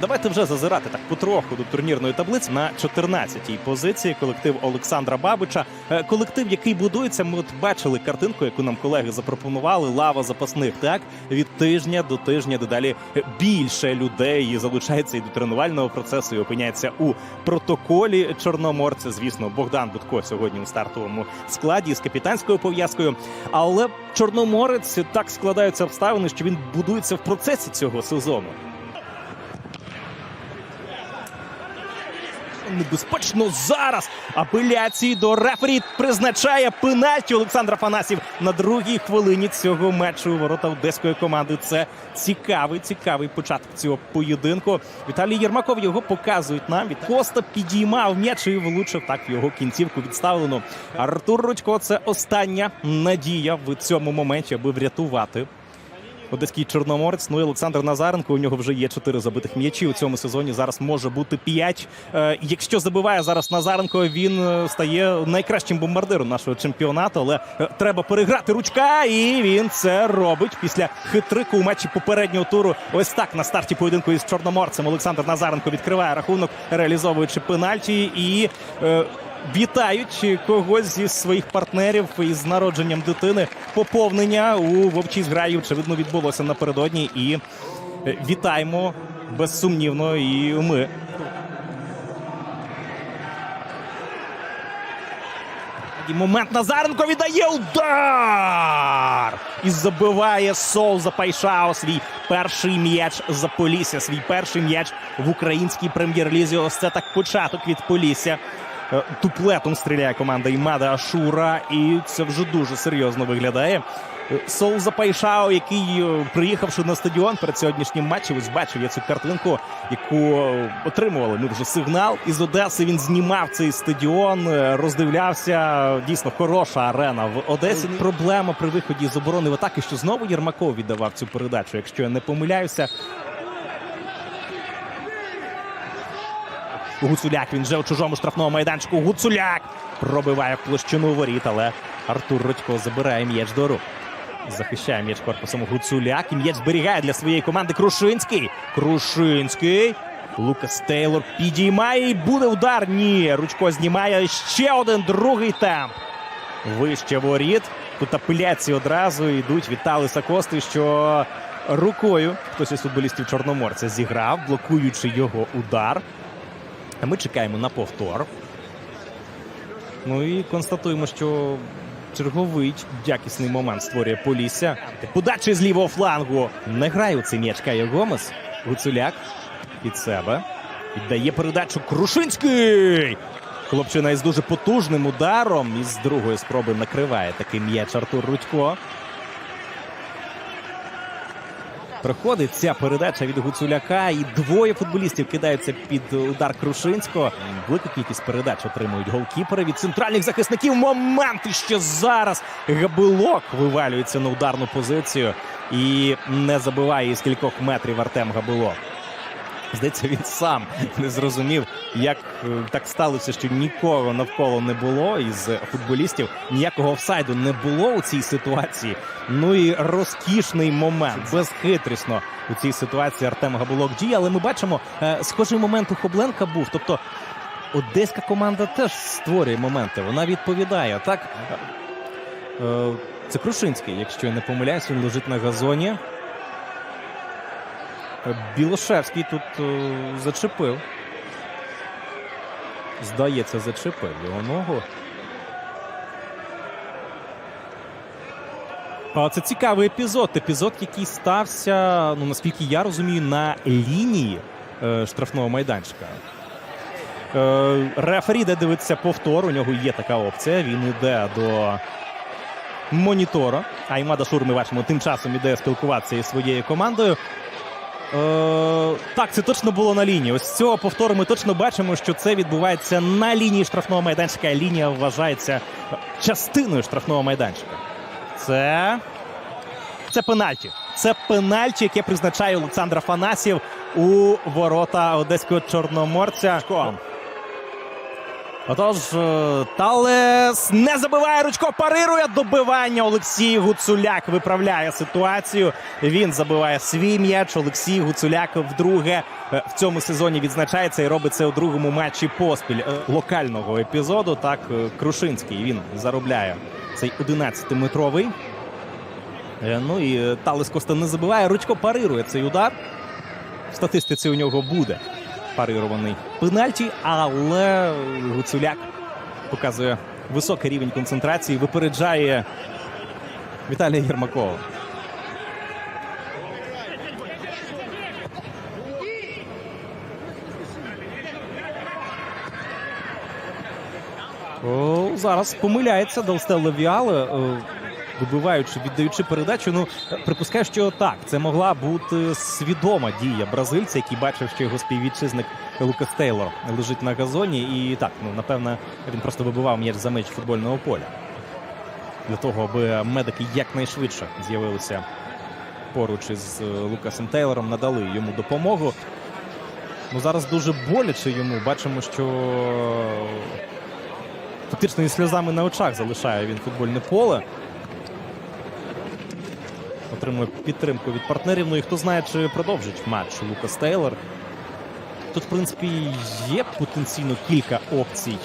Давайте вже зазирати так потроху до турнірної таблиці на 14-й позиції. Колектив Олександра Бабича. Е, Колектив, який будується. Ми от бачили картинку, яку нам колеги запропонували. Лава запасних. Так від тижня до тижня дедалі більше людей залучається і до тренувального процесу і опиняється у протоколі Чорноморця. Звісно, Богдан Будко сьогодні у стартовому складі з капітанською пов'язкою. Але Чорноморець так складаються обставини, що він будується в процесі цього сезону. Небезпечно зараз апеляції до рефері призначає пенальті Олександр Афанасів на другій хвилині цього матчу ворота одеської команди. Це цікавий, цікавий початок цього поєдинку. Віталій Єрмаков його показують нам. Від Коста підіймав м'яч і влучив так його кінцівку відставлено. Артур Рудько це остання надія в цьому моменті, аби врятувати Одеський чорноморець. Ну і Олександр Назаренко. У нього вже є чотири забитих м'ячі у цьому сезоні. Зараз може бути п'ять. Е, якщо забиває зараз Назаренко, він е, стає найкращим бомбардиром нашого чемпіонату. Але е, треба переграти ручка, і він це робить після хитрику у матчі попереднього туру. Ось так на старті поєдинку із чорноморцем Олександр Назаренко відкриває рахунок, реалізовуючи пенальті і. Вітають когось зі своїх партнерів із народженням дитини. Поповнення у вовчій зграї, очевидно, відбулося напередодні. І е, вітаємо безсумнівно. І ми. І момент Назаренко віддає удар! І забиває Сол Запайшао свій перший м'яч за Полісся. Свій перший м'яч в українській прем'єр-лізі. Ось це так початок від Полісся. Е, Дуплетом стріляє команда Імада Ашура, і це вже дуже серйозно виглядає. Е, Сол Запайшао, який, е, приїхавши на стадіон перед сьогоднішнім матчем, ось бачив я цю картинку, яку отримували. Ми вже сигнал із Одеси. Він знімав цей стадіон, роздивлявся. Дійсно хороша арена в Одесі. Проблема при виході з оборони в атаки, що знову Єрмаков віддавав цю передачу. Якщо я не помиляюся, Гуцуляк він вже у чужому штрафному майданчику. Гуцуляк пробиває площину воріт, але Артур Родько забирає м'яч до рук. Захищає м'яч корпусом Гуцуляк. І м'яч зберігає для своєї команди Крушинський. Крушинський. Лукас Тейлор підіймає і буде удар. Ні, Ручко знімає ще один другий темп. Вище воріт. Тут апеляції одразу йдуть від Талиса Кости, що рукою хтось із футболістів Чорноморця зіграв, блокуючи його удар. Ми чекаємо на повтор. Ну і констатуємо, що черговий якісний момент створює Полісся. Подача з лівого флангу. Не грає у цей м'яч Кайо Гомес. Гуцуляк під себе. Віддає передачу Крушинський. Хлопчина із дуже потужним ударом. Із другої спроби накриває такий м'яч Артур Рудько. Проходить ця передача від Гуцуляка, і двоє футболістів кидаються під удар Крушинського. Велику кількість передач отримують голкіпери від центральних захисників. Момент і ще зараз Габилок вивалюється на ударну позицію і не забиває із кількох метрів Артем Габилок. Здається, він сам не зрозумів, як е, так сталося, що нікого навколо не було із футболістів. Ніякого офсайду не було у цій ситуації. Ну і розкішний момент, безхитрісно у цій ситуації Артем Габулок діє. Але ми бачимо, е, схожий момент у Хобленка був. Тобто одеська команда теж створює моменти. Вона відповідає. Так Е, це Крушинський, якщо я не помиляюсь, він лежить на газоні. Білошевський тут е, зачепив. Здається, зачепив його ногу. Це цікавий епізод. Епізод, який стався, ну наскільки я розумію, на лінії е, штрафного майданчика. Е, рефері, де дивиться повтор, у нього є така опція. Він йде до монітора. А Імада Шур, ми бачимо, тим часом іде спілкуватися із своєю командою. Е, так, це точно було на лінії. Ось з цього повтору ми точно бачимо, що це відбувається на лінії штрафного майданчика. Лінія вважається частиною штрафного майданчика. Це. Це пенальті. Це пенальті, яке призначає Олександр Афанасів у ворота одеського чорноморця. Отож, е, Талес не забиває ручко, парирує добивання. Олексій Гуцуляк виправляє ситуацію. Він забиває свій м'яч. Олексій Гуцуляк вдруге е, в цьому сезоні відзначається і робить це у другому матчі поспіль е, локального епізоду. Так, Крушинський він заробляє цей 11-метровий. Е, Ну і Талес Коста не забиває. Ручко парирує цей удар. В статистиці у нього буде парирований пенальті, але Гуцуляк показує високий рівень концентрації, випереджає Віталія Єрмакова. О, зараз помиляється Делстел Левіале, е, вибиваючи, віддаючи передачу. Ну, е, припускаю, що так. Це могла бути свідома дія бразильця, який бачив, що його співвітчизник Лукас Тейлор лежить на газоні. І так, ну напевно, він просто вибивав м'яч за меч футбольного поля. Для того, аби медики якнайшвидше з'явилися поруч із е, Лукасом Тейлором, надали йому допомогу. Ну, зараз дуже боляче йому. Бачимо, що фактично із сльозами на очах залишає він футбольне поле. Отримує підтримку від партнерів. Ну і хто знає, чи продовжить матч Лукас Тейлор. Тут, в принципі, є потенційно кілька опцій,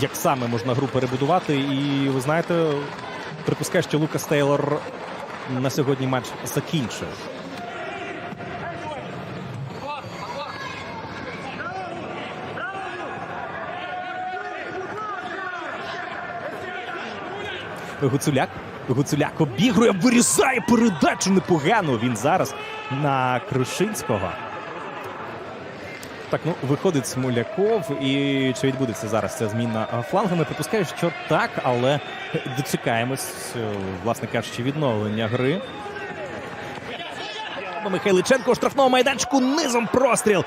як саме можна гру перебудувати. І ви знаєте, припускаю, що Лукас Тейлор на сьогодні матч закінчує. Гуцуляк. Гуцуляк обігрує, вирізає передачу непогано. Він зараз на Крушинського. Так, ну виходить Смоляков. І чи відбудеться зараз ця зміна флангами? Припускаю, що так, але дочекаємось, е, власне кажучи, відновлення гри. Михайличенко у штрафному майданчику низом простріл.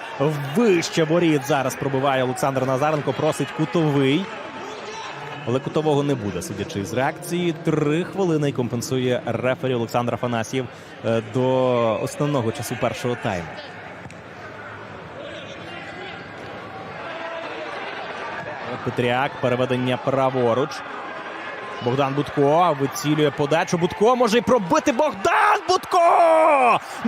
Вище воріт зараз пробиває Олександр Назаренко. Просить кутовий. Але кутового не буде, судячи з реакції. Три хвилини і компенсує рефері Олександр Афанасьєв е, до основного часу першого тайму. Петряк, переведення праворуч. Богдан Будко вицілює подачу. Будко може й пробити Богдан Будко!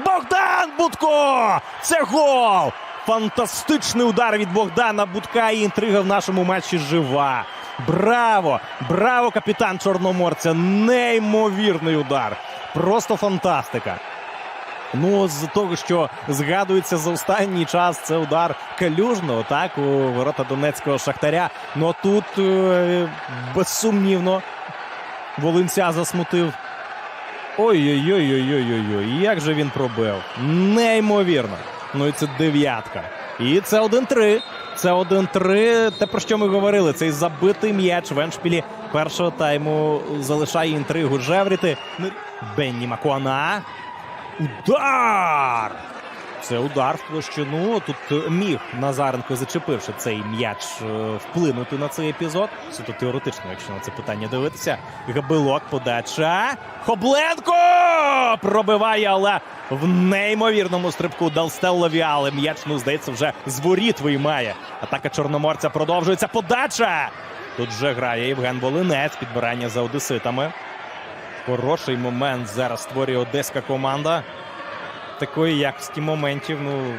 Богдан Будко! Це гол! Фантастичний удар від Богдана Будка і інтрига в нашому матчі жива. Браво! Браво, капітан Чорноморця! Неймовірний удар! Просто фантастика. Ну, з того, що згадується за останній час, це удар калюжного, так, у ворота Донецького Шахтаря. Ну а тут е, безсумнівно Волинця засмутив. Ой-ой-ой-ой-ой-ой, як же він пробив. Неймовірно. Ну і це дев'ятка. І це 1-3. Це 1-3. Те, про що ми говорили. Цей забитий м'яч в еншпілі першого тайму залишає інтригу Жевріти. Ну, Бенні Макуана. Удар! Це удар в площину. Тут міг Назаренко, зачепивши цей м'яч, е, вплинути на цей епізод. Суто теоретично, якщо на це питання дивитися. Габилок, подача. Хобленко пробиває, але в неймовірному стрибку Далстел Лавіали. М'яч, ну, здається, вже з воріт виймає. Атака Чорноморця продовжується. Подача! Тут вже грає Євген Волинець. Підбирання за одеситами. Хороший момент зараз створює одеська команда. Такої якості моментів, ну,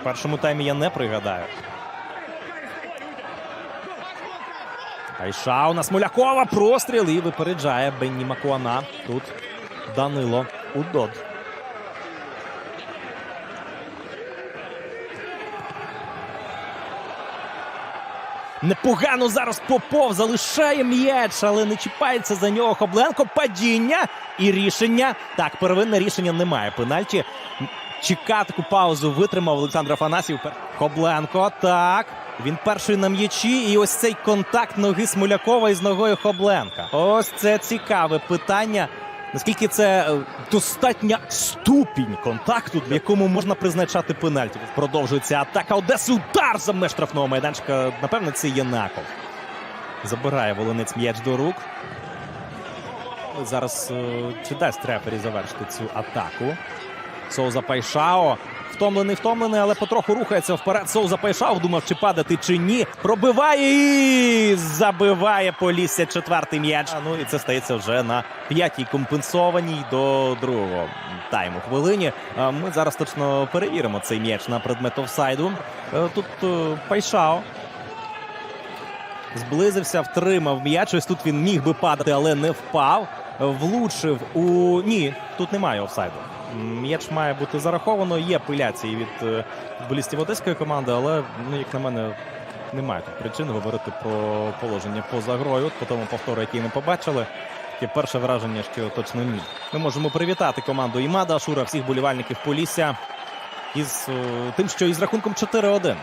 в першому таймі я не пригадаю. Айша у нас Смолякова простріл і випереджає Бенні Макуана. Тут Данило Удод. Непогано зараз Попов залишає м'яч, але не чіпається за нього Хобленко. Падіння і рішення. Так, первинне рішення немає. Пенальті. Чека таку паузу витримав Олександр Афанасів. Хобленко. Так. Він перший на м'ячі. І ось цей контакт ноги Смолякова із ногою Хобленка. Ось це цікаве питання. Наскільки це е, достатня ступінь контакту, в якому можна призначати пенальті? Продовжується атака Одеси. Удар за меж штрафного майданчика. Напевно, це Єнаков. Забирає Волинець м'яч до рук. Зараз е, чи дасть рефері завершити цю атаку? Соуза Пайшао. Втомлений, втомлений, але потроху рухається вперед. Соуза Пайшав, думав, чи падати, чи ні. Пробиває і забиває Полісся четвертий м'яч. Ну і це стається вже на п'ятій компенсованій до другого тайму хвилині. Ми зараз точно перевіримо цей м'яч на предмет офсайду. Е, Тут е, Пайшао зблизився, втримав м'яч. Ось тут він міг би падати, але не впав. Влучив у ні, тут немає офсайду. М'яч має бути зараховано. Є апеляції від е, футболістів одеської команди, але ну як на мене. Немає тут причин говорити про положення поза грою. По тому повтору, який ми побачили. Таке перше враження, що точно ні. Ми можемо привітати команду Імада Ашура, всіх болівальників Полісся із е, тим, що із рахунком 4-1